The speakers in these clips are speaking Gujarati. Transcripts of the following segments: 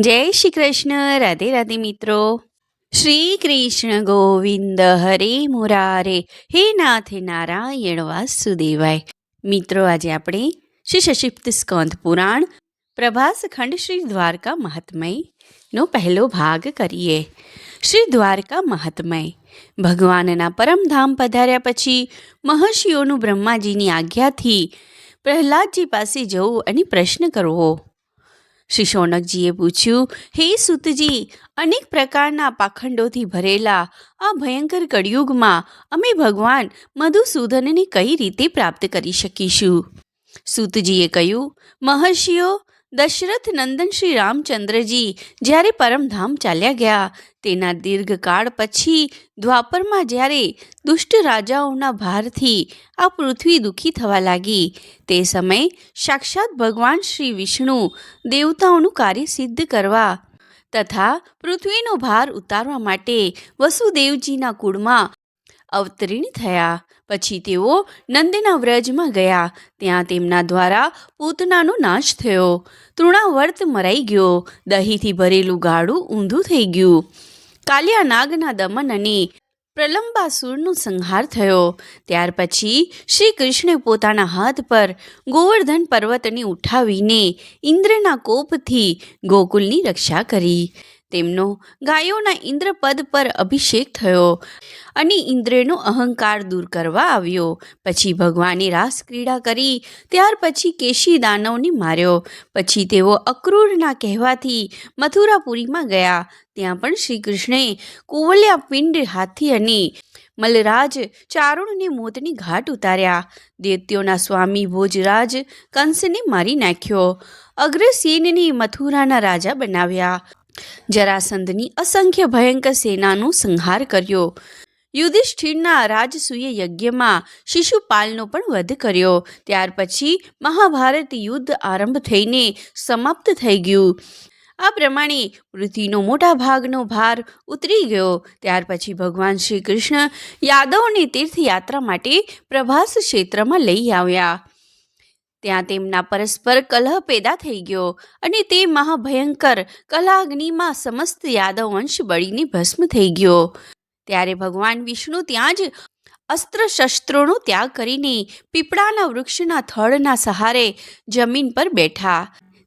જય શ્રી કૃષ્ણ, રાધે રાધે મિત્રો. શ્રી કૃષ્ણ ગોવિંદ હરે મુરારે, હે નાથ નારાયણ વાસુદેવાય. મિત્રો, આજે આપણે શ્રી સશિપ્ત સ્કંદ પુરાણ, પ્રભાસ ખંડ શ્રી દ્વારકા મહાત્મયનો પહેલો ભાગ કરીએ. શ્રી દ્વારકા મહાત્મય, ભગવાનના પરમધામ પધાર્યા પછી મહર્ષિઓનું બ્રહ્માજીની આજ્ઞાથી પ્રહલાદજી પાસે જવું અને પ્રશ્ન કરવો. શ્રી શૌનકજીએ પૂછ્યું, હે સુતજી, અનેક પ્રકારના પાખંડોથી ભરેલા આ ભયંકર કળિયુગમાં અમે ભગવાન મધુસૂદનને કઈ રીતે પ્રાપ્ત કરી શકીશું? સુતજીએ કહ્યું, મહર્ષિઓ દશરથ નંદન શ્રી રામચંદ્રજી જ્યારે પરમધામ ચાલ્યા ગયા. તેના દીર્ઘકાળ પછી દ્વાપરમાં જ્યારે દુષ્ટ રાજાઓના ભારથી આ પૃથ્વી દુઃખી થવા લાગી. તે સમયે સાક્ષાત ભગવાન શ્રી વિષ્ણુ દેવતાઓનું કાર્ય સિદ્ધ કરવા તથા પૃથ્વીનો ભાર ઉતારવા માટે વસુદેવજીના કુળમાં અવતરીણ થયા. પછી તેઓ નંદીના વ્રજમાં ગયા. ત્યાં તેમના દ્વારા પૂતનાનો નાશ થયો. તૃણાવર્ત મરાઈ ગયો. દહીંથી ભરેલું ગાડું ઊંધું થઈ ગયું. કાલિયા નાગના દમન અને પ્રલંબાસુરનો સંહાર થયો. ત્યાર પછી શ્રી કૃષ્ણે પોતાના હાથ પર ગોવર્ધન પર્વતને ઉઠાવીને ઇન્દ્રના કોપથી ગોકુલની રક્ષા કરી. તેમનો ગાયોના ઇન્દ્રપદ પર અભિષેક થયો અને ઇન્દ્રનો અહંકાર દૂર કરવા આવ્યો. પછી ભગવાને રાસ ક્રીડા કરી, ત્યાર પછી કેશી દાનવને માર્યો. પછી તેઓ અક્રૂરના કહેવાથી મથુરાપુરીમાં ગયા. ત્યાં પણ શ્રી કૃષ્ણે કુવલ્યા પિંડ હાથી અને મલરાજ ચારુણને મોતની ઘાટ ઉતાર્યા. દૈત્યોના સ્વામી ભોજરાજ કંસને મારી નાખ્યો. અગ્રસેનને મથુરાના રાજા બનાવ્યા. જરાસંધની અસંખ્ય ભયંકર સેનાનો સંહાર કર્યો. યુધિષ્ઠિરના રાજસૂય યજ્ઞમાં શિશુપાલનો પણ વધ કર્યો. ત્યાર પછી મહાભારત યુદ્ધ આરંભ થઈને સમાપ્ત થઈ ગયું. આ પ્રમાણે પૃથ્વીનો મોટા ભાગનો ભાર ઉતરી ગયો. ત્યાર પછી ભગવાન શ્રી કૃષ્ણ યાદવને તીર્થયાત્રા માટે પ્રભાસ ક્ષેત્રમાં લઈ આવ્યા. ત્યાં તેમના પરસ્પર કલહ પેદા થઈ ગયો અને તે મહાભયંકર કલાગ્નિમાં સમસ્ત યાદવ વંશ બળીને ભસ્મ થઈ ગયો. ત્યારે ભગવાન વિષ્ણુ ત્યાં જ અસ્ત્ર શસ્ત્રોનો ત્યાગ કરીને પીપળાના વૃક્ષના થડના સહારે જમીન પર બેઠા.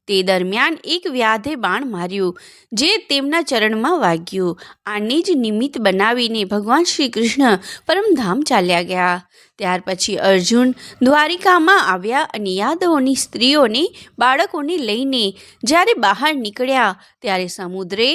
તે દરમિયાન એક વ્યાધે બાણ માર્યું, જે તેમના ચરણમાં વાગ્યું. આને જ નિમિત્ત બનાવીને ભગવાન શ્રી કૃષ્ણ પરમધામ ચાલ્યા ગયા. ત્યાર પછી અર્જુન દ્વારિકામાં આવ્યા અને યાદવોની સ્ત્રીઓને, બાળકોને લઈને જ્યારે બહાર નીકળ્યા, ત્યારે સમુદ્રે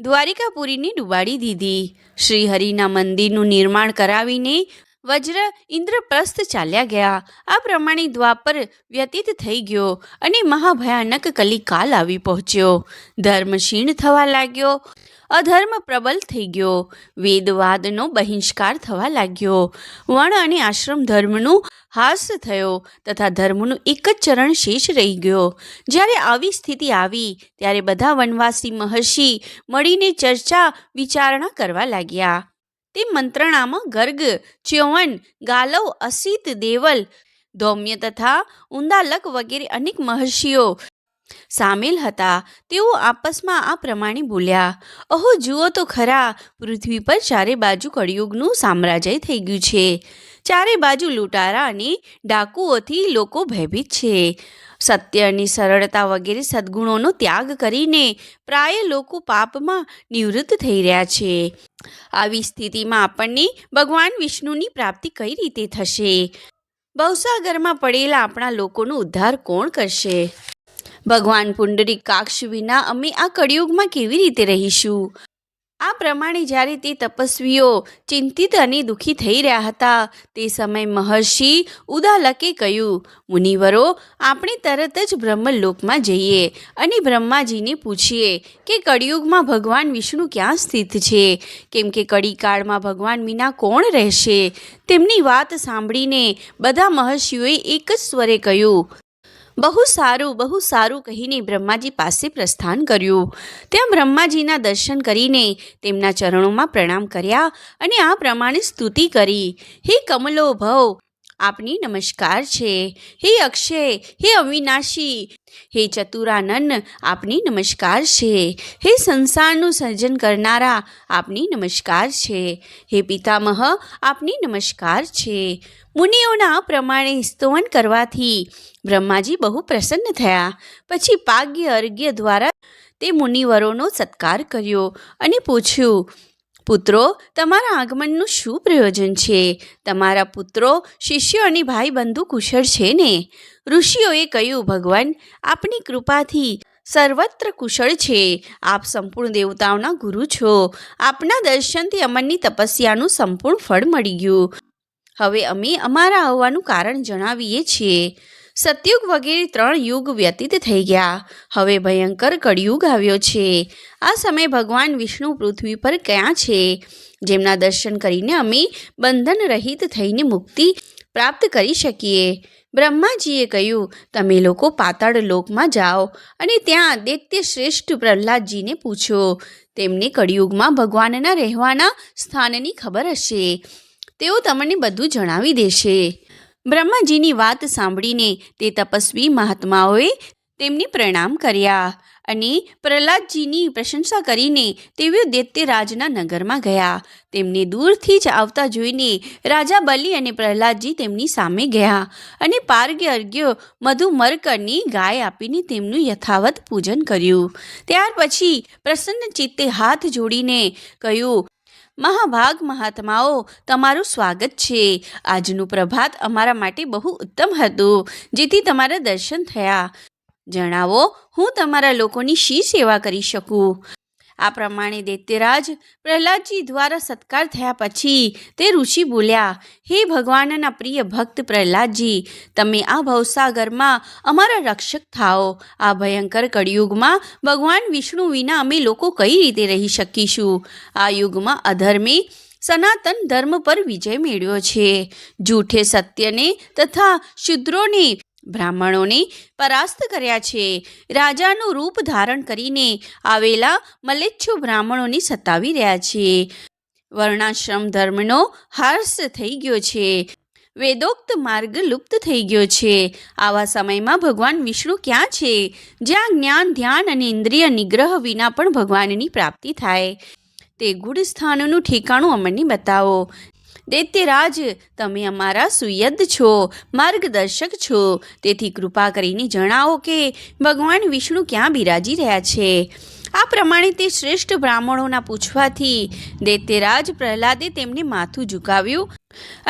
દ્વારિકાપુરીને ડૂબાડી દીધી. શ્રીહરિના મંદિરનું નિર્માણ કરાવીને વજ્ર ઇન્દ્રપ્રસ્થ ચાલ્યા ગયા. આ પ્રમાણે દ્વાપર વ્યતીત થઈ ગયો અને મહાભયાનક કલિકાલ આવી પહોંચ્યો. ધર્મ ક્ષીણ થવા લાગ્યો. અધર્મ પ્રબલ થઈ ગયો. વેદવાદનો બહિષ્કાર થવા લાગ્યો. વણ અને આશ્રમ ધર્મનું હાસ થયો તથા ધર્મનું એક જ ચરણ શેષ રહી ગયો. જ્યારે આવી સ્થિતિ આવી, ત્યારે બધા વનવાસી મહર્ષિ મળીને ચર્ચા વિચારણા કરવા લાગ્યા. તે મંત્રણામાં ગર્ગ, ચ્યવન, ગાલવ, અસિત, દેવલ, ધૌમ્ય તથા ઉંદાલક વગેરે અનેક મહર્ષિઓ સામેલ હતા. તેઓ આપસમાં આ પ્રમાણે બોલ્યા, અહો જુઓ તો ખરા, પૃથ્વી પર ચારે બાજુ કળિયુગનું સામ્રાજ્ય થઈ ગયું છે. ચારે બાજુ લૂંટારા અને ડાકુઓથી લોકો ભયભીત છે. સત્યની સરળતા વગેરે સદ્ગુણોનો ત્યાગ કરીને પ્રાય લોકો પાપમાં નિવૃત્ત થઈ રહ્યા છે. આવી સ્થિતિમાં આપણને ભગવાન વિષ્ણુની પ્રાપ્તિ કઈ રીતે થશે? ભવસાગરમાં પડેલા આપણા લોકોનો ઉદ્ધાર કોણ કરશે? ભગવાન પુંડરી કાક્ષ વિના અમે આ કળિયુગમાં કેવી રીતે રહીશું? આ પ્રમાણે જ્યારે તે તપસ્વીઓ ચિંતિત અને દુઃખી થઈ રહ્યા હતા, તે સમયે મહર્ષિ ઉદાલકે કહ્યું, મુનિવરો, આપણે તરત જ બ્રહ્મલોકમાં જઈએ અને બ્રહ્માજીને પૂછીએ કે કળિયુગમાં ભગવાન વિષ્ણુ ક્યાં સ્થિત છે? કેમ કે કળીકાળમાં ભગવાન વિના કોણ રહેશે? તેમની વાત સાંભળીને બધા મહર્ષિઓએ એક જ સ્વરે કહ્યું બહુ સારું બહુ સારું કહીને બ્રહ્માજી પાસે પ્રસ્થાન કર્યું. ત્યાં બ્રહ્માજીના દર્શન કરીને તેમના ચરણોમાં પ્રણામ કર્યા અને આ પ્રમાણે સ્તુતિ કરી. હે કમલો ભવ આપની નમસ્કાર છે. હે અક્ષય, હે અવિનાશી, હે ચતુરાનંદ, આપની નમસ્કાર છે. હે સંસારનું સર્જન કરનારા, આપની નમસ્કાર છે. હે પિતામહ, આપની નમસ્કાર છે. મુનિઓના પ્રમાણે સ્તવન કરવાથી બ્રહ્માજી બહુ પ્રસન્ન થયા. પછી પાગ્ય અર્ઘ્ય દ્વારા તે મુનિવરોનો સત્કાર કર્યો અને પૂછ્યું પુત્રો, તમારા આગમનનું શું પ્રયોજન છે? તમારા પુત્રો, શિષ્યો અને ભાઈ બંધુ કુશળ છે ને? ઋષિઓએ કહ્યું, ભગવાન, આપની કૃપાથી સર્વત્ર કુશળ છે. આપ સંપૂર્ણ દેવતાઓના ગુરુ છો. આપના દર્શનથી અમનની તપસ્યાનું સંપૂર્ણ ફળ મળી ગયું. હવે અમે અમારા આવવાનું કારણ જણાવીએ છીએ. સતયુગ વગેરે ત્રણ યુગ વ્યતીત થઈ ગયા. હવે ભયંકર કળિયુગ આવ્યો છે. આ સમયે ભગવાન વિષ્ણુ પૃથ્વી પર ક્યાં છે? જેમના દર્શન કરીને અમે બંધન રહિત થઈને મુક્તિ પ્રાપ્ત કરી શકીએ. બ્રહ્માજીએ કહ્યું, તમે લોકો પાતાળ લોકમાં જાઓ. અને ત્યાં આદિત્ય શ્રેષ્ઠ પ્રહલાદજીને પૂછો તેમને કળિયુગમાં ભગવાનના રહેવાના સ્થાનની ખબર હશે? તેઓ તમને બધું જણાવી દેશે. બ્રહ્માજીની વાત સાંભળીને તે તપસ્વી મહાત્માઓએ તેમને પ્રણામ કર્યા અને પ્રહલાદજીની પ્રશંસા કરીને તેઓ દૈત્યરાજના નગરમાં ગયા. તેમને દૂરથી જ આવતા જોઈને રાજા બલિ અને પ્રહલાદજી તેમની સામે ગયા અને પાર્ગ્ય અર્ઘ્ય મધુમરકરની ગાય આપીને તેમનું યથાવત પૂજન કર્યું. ત્યાર પછી પ્રસન્ન ચિત્તે હાથ જોડીને કહ્યું મહાભાગ મહાત્માઓ, તમારું સ્વાગત છે. આજનું પ્રભાત અમારા માટે બહુ ઉત્તમ હતું. જેથી તમારા દર્શન થયા. જણાવો, હું તમારા લોકોની શી સેવા કરી શકું? આ પ્રમાણે દૈત્યરાજ પ્રહલાદજી દ્વારા સત્કાર થયા પછી તે ઋષિ બોલ્યા, હે ભગવાનના પ્રિય ભક્ત પ્રહલાદજી, તમે આ ભવસાગરમાં અમારા રક્ષક થાઓ. આ ભયંકર કળિયુગમાં ભગવાન વિષ્ણુ વિના અમે લોકો કઈ રીતે રહી શકીશું? આ યુગમાં અધર્મે સનાતન ધર્મ પર વિજય મેળવ્યો છે. જૂઠે સત્યને તથા શુદ્રોને બ્રાહ્મણોને પરાસ્ત કર્યા છે. રાજાનું રૂપ ધારણ કરીને આવેલા મલેચ્છુ બ્રાહ્મણોને સતાવી રહ્યા છે. વર્ણાશ્રમ ધર્મનો હર્ષ થઈ ગયો છે. વેદોક્ત માર્ગ લુપ્ત થઈ ગયો છે. આવા સમયમાં ભગવાન વિષ્ણુ ક્યાં છે? જ્યાં જ્ઞાન, ધ્યાન અને ઇન્દ્રિય નિગ્રહ વિના પણ ભગવાનની પ્રાપ્તિ થાય. તે ગુઢ સ્થાનનું ઠેકાણું અમને બતાવો. દૈત્યરાજ તમે અમારા સુયદ છો, માર્ગદર્શક છો. તેથી કૃપા કરીને જણાવો કે ભગવાન વિષ્ણુ ક્યાં બિરાજી રહ્યા છે? આ પ્રમાણે તે શ્રેષ્ઠ બ્રાહ્મણોના પૂછવાથી દૈત્યરાજ પ્રહલાદે તેમને માથું ઝુકાવ્યું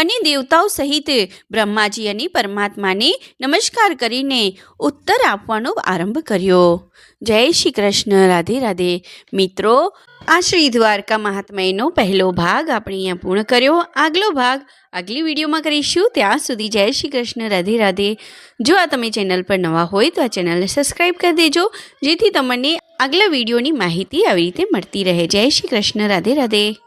અને દેવતાઓ સહિત બ્રહ્માજી અને પરમાત્માને નમસ્કાર કરીને ઉત્તર આપવાનો આરંભ કર્યો. જય શ્રી કૃષ્ણ, રાધે રાધે. મિત્રો, આ શ્રી દ્વારકા મહાત્મયનો પહેલો ભાગ આપણે અહીંયા પૂર્ણ કર્યો. આગલો ભાગ આગલી વિડીયોમાં કરીશું. ત્યાં સુધી જય શ્રી કૃષ્ણ, રાધે રાધે. જો આ તમે ચેનલ પર નવા હોય તો આ ચેનલને સબસ્ક્રાઈબ કરી દેજો, જેથી તમને આગલા વિડીયોની માહિતી આવી રીતે મળતી રહે. જય શ્રી કૃષ્ણ. રાધે રાધે.